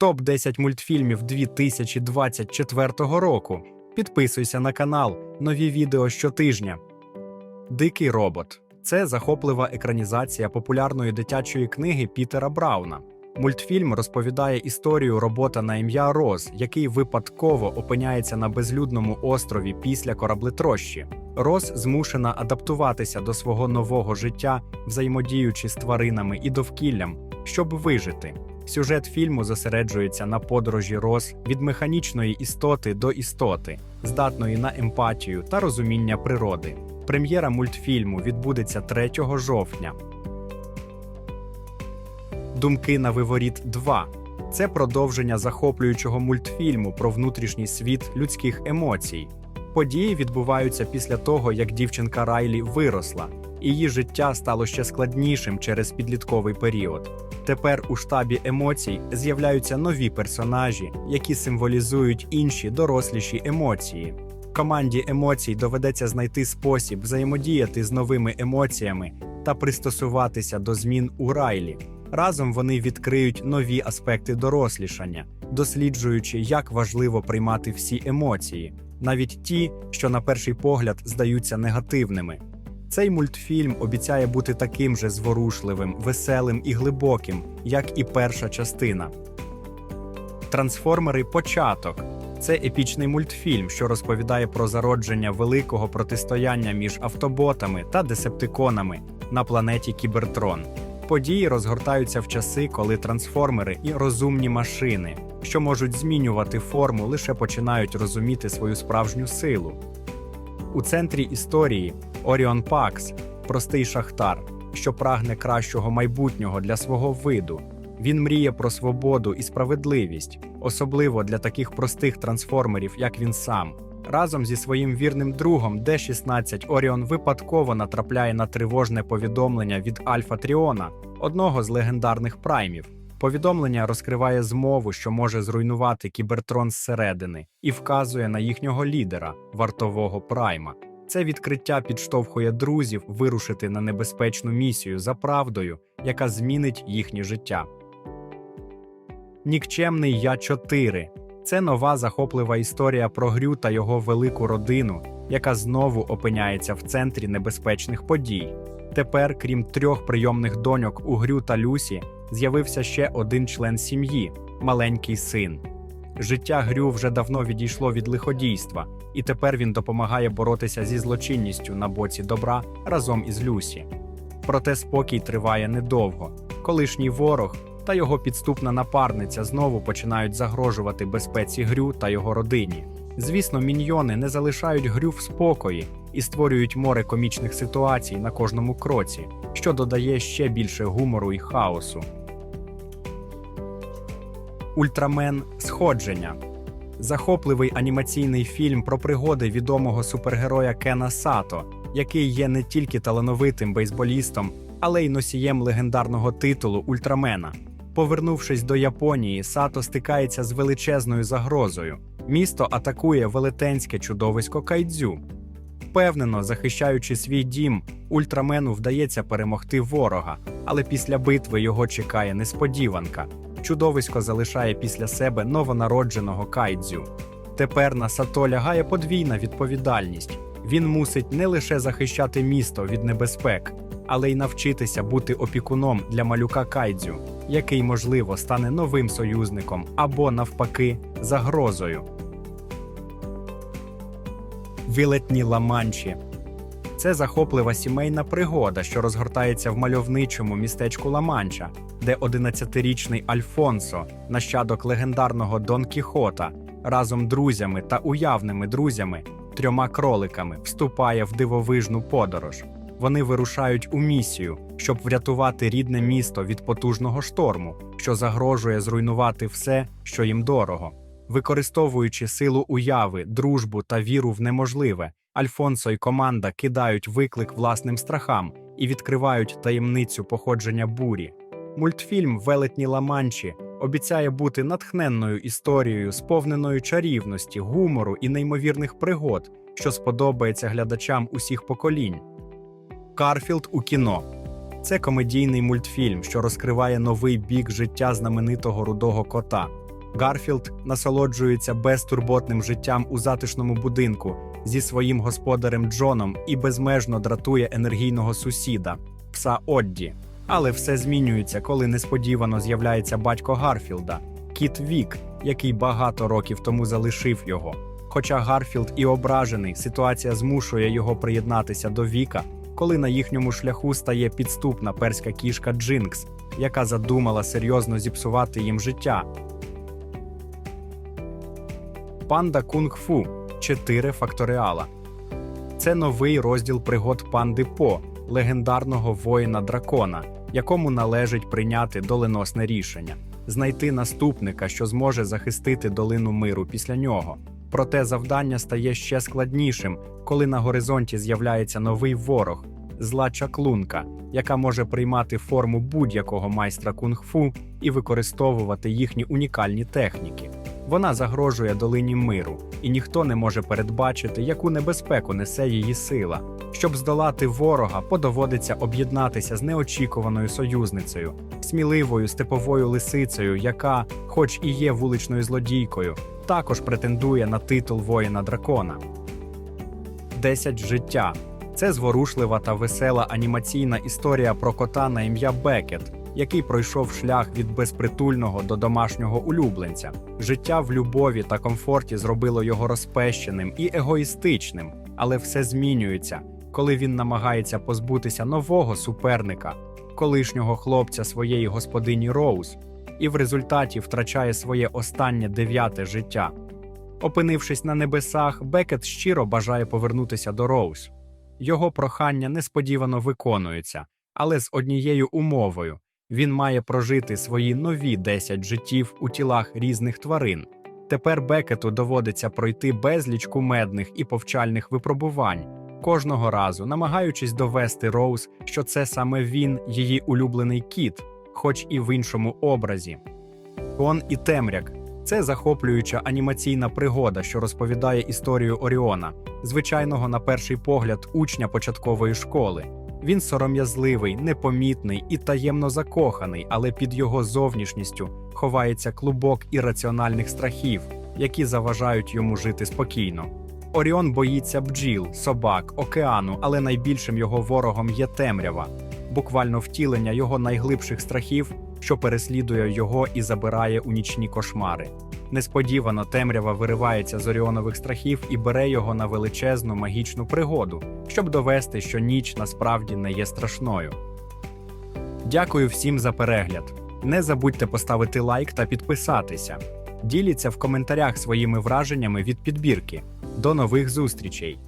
Топ 10 мультфільмів 2024 року. Підписуйся на канал, нові відео щотижня. Дикий робот це захоплива екранізація популярної дитячої книги Пітера Брауна. Мультфільм розповідає історію робота на ім'я Роз, який випадково опиняється на безлюдному острові після кораблетрощі. Роз змушена адаптуватися до свого нового життя, взаємодіючи з тваринами і довкіллям, щоб вижити. Сюжет фільму зосереджується на подорожі Роз від механічної істоти до істоти, здатної на емпатію та розуміння природи. Прем'єра мультфільму відбудеться 3 жовтня. Думки на виворіт 2. Це продовження захоплюючого мультфільму про внутрішній світ людських емоцій. Події відбуваються після того, як дівчинка Райлі виросла, її життя стало ще складнішим через підлітковий період. Тепер у штабі емоцій з'являються нові персонажі, які символізують інші доросліші емоції. Команді емоцій доведеться знайти спосіб взаємодіяти з новими емоціями та пристосуватися до змін у Райлі. Разом вони відкриють нові аспекти дорослішання, досліджуючи, як важливо приймати всі емоції, навіть ті, що на перший погляд здаються негативними. Цей мультфільм обіцяє бути таким же зворушливим, веселим і глибоким, як і перша частина. Трансформери Початок це епічний мультфільм, що розповідає про зародження великого протистояння між автоботами та десептиконами на планеті Кібертрон. Події розгортаються в часи, коли трансформери і розумні машини, що можуть змінювати форму, лише починають розуміти свою справжню силу. У центрі історії Оріон Пакс простий шахтар, що прагне кращого майбутнього для свого виду. Він мріє про свободу і справедливість, особливо для таких простих трансформерів, як він сам. Разом зі своїм вірним другом Д-16 Оріон випадково натрапляє на тривожне повідомлення від Альфа Тріона, одного з легендарних праймів. Повідомлення розкриває змову, що може зруйнувати кібертрон зсередини, і вказує на їхнього лідера, вартового прайма. Це відкриття підштовхує друзів вирушити на небезпечну місію за правдою, яка змінить їхнє життя. Нікчемний Я 4 це нова захоплива історія про Грю та його велику родину, яка знову опиняється в центрі небезпечних подій. Тепер, крім трьох прийомних доньок у Грю та Люсі, з'явився ще один член сім'ї маленький син. Життя Грю вже давно відійшло від лиходійства, і тепер він допомагає боротися зі злочинністю на боці добра разом із Люсі. Проте спокій триває недовго. Колишній ворог та його підступна напарниця знову починають загрожувати безпеці Грю та його родині. Звісно, міньйони не залишають Грю в спокої і створюють море комічних ситуацій на кожному кроці, що додає ще більше гумору і хаосу. Ультрамен Сходження захопливий анімаційний фільм про пригоди відомого супергероя Кена Сато, який є не тільки талановитим бейсболістом, але й носієм легендарного титулу Ультрамена. Повернувшись до Японії, Сато стикається з величезною загрозою. Місто атакує велетенське чудовисько кайдзю. Впевнено, захищаючи свій дім, ультрамену вдається перемогти ворога, але після битви його чекає несподіванка. Чудовисько залишає після себе новонародженого кайдзю. Тепер на Сато лягає подвійна відповідальність. Він мусить не лише захищати місто від небезпек, але й навчитися бути опікуном для малюка кайдзю, який, можливо, стане новим союзником або, навпаки, загрозою. Вилетні ламанчі це захоплива сімейна пригода, що розгортається в мальовничому містечку Ламанча, де 11-річний Альфонсо, нащадок легендарного Дон Кіхота, разом друзями та уявними друзями, трьома кроликами, вступає в дивовижну подорож. Вони вирушають у місію, щоб врятувати рідне місто від потужного шторму, що загрожує зруйнувати все, що їм дорого. Використовуючи силу уяви, дружбу та віру в неможливе, Альфонсо й команда кидають виклик власним страхам і відкривають таємницю походження бурі. Мультфільм Велетні Ламанчі обіцяє бути натхненною історією, сповненою чарівності, гумору і неймовірних пригод, що сподобається глядачам усіх поколінь. Карфілд у кіно це комедійний мультфільм, що розкриває новий бік життя знаменитого рудого кота. Гарфілд насолоджується безтурботним життям у затишному будинку зі своїм господарем Джоном і безмежно дратує енергійного сусіда, пса Одді. Але все змінюється, коли несподівано з'являється батько Гарфілда, кіт Вік, який багато років тому залишив його. Хоча Гарфілд і ображений, ситуація змушує його приєднатися до Віка, коли на їхньому шляху стає підступна перська кішка Джинкс, яка задумала серйозно зіпсувати їм життя. Панда Кунг-Фу 4 факторіала. Це новий розділ пригод панди По, легендарного воїна дракона, якому належить прийняти доленосне рішення знайти наступника, що зможе захистити долину миру після нього. Проте завдання стає ще складнішим, коли на горизонті з'являється новий ворог зла чаклунка, яка може приймати форму будь-якого майстра кунг-фу і використовувати їхні унікальні техніки. Вона загрожує долині миру, і ніхто не може передбачити, яку небезпеку несе її сила. Щоб здолати ворога, подоводиться об'єднатися з неочікуваною союзницею, сміливою степовою лисицею, яка, хоч і є вуличною злодійкою, також претендує на титул воїна дракона. 10 життя це зворушлива та весела анімаційна історія про кота на ім'я Бекет, який пройшов шлях від безпритульного до домашнього улюбленця. Життя в любові та комфорті зробило його розпещеним і егоїстичним, але все змінюється, коли він намагається позбутися нового суперника, колишнього хлопця своєї господині Роуз, і в результаті втрачає своє останнє дев'яте життя. Опинившись на небесах, Бекет щиро бажає повернутися до Роуз. Його прохання несподівано виконується, але з однією умовою він має прожити свої нові 10 життів у тілах різних тварин. Тепер Бекету доводиться пройти безліч кумедних і повчальних випробувань, кожного разу намагаючись довести Роуз, що це саме він, її улюблений кіт, хоч і в іншому образі. Он і Темряк це захоплююча анімаційна пригода, що розповідає історію Оріона, звичайного на перший погляд учня початкової школи. Він сором'язливий, непомітний і таємно закоханий, але під його зовнішністю ховається клубок ірраціональних страхів, які заважають йому жити спокійно. Оріон боїться бджіл, собак, океану, але найбільшим його ворогом є темрява, буквально втілення його найглибших страхів, що переслідує його і забирає у нічні кошмари. Несподівано темрява виривається з Оріонових страхів і бере його на величезну магічну пригоду, щоб довести, що ніч насправді не є страшною. Дякую всім за перегляд. Не забудьте поставити лайк та підписатися. Діліться в коментарях своїми враженнями від підбірки. До нових зустрічей!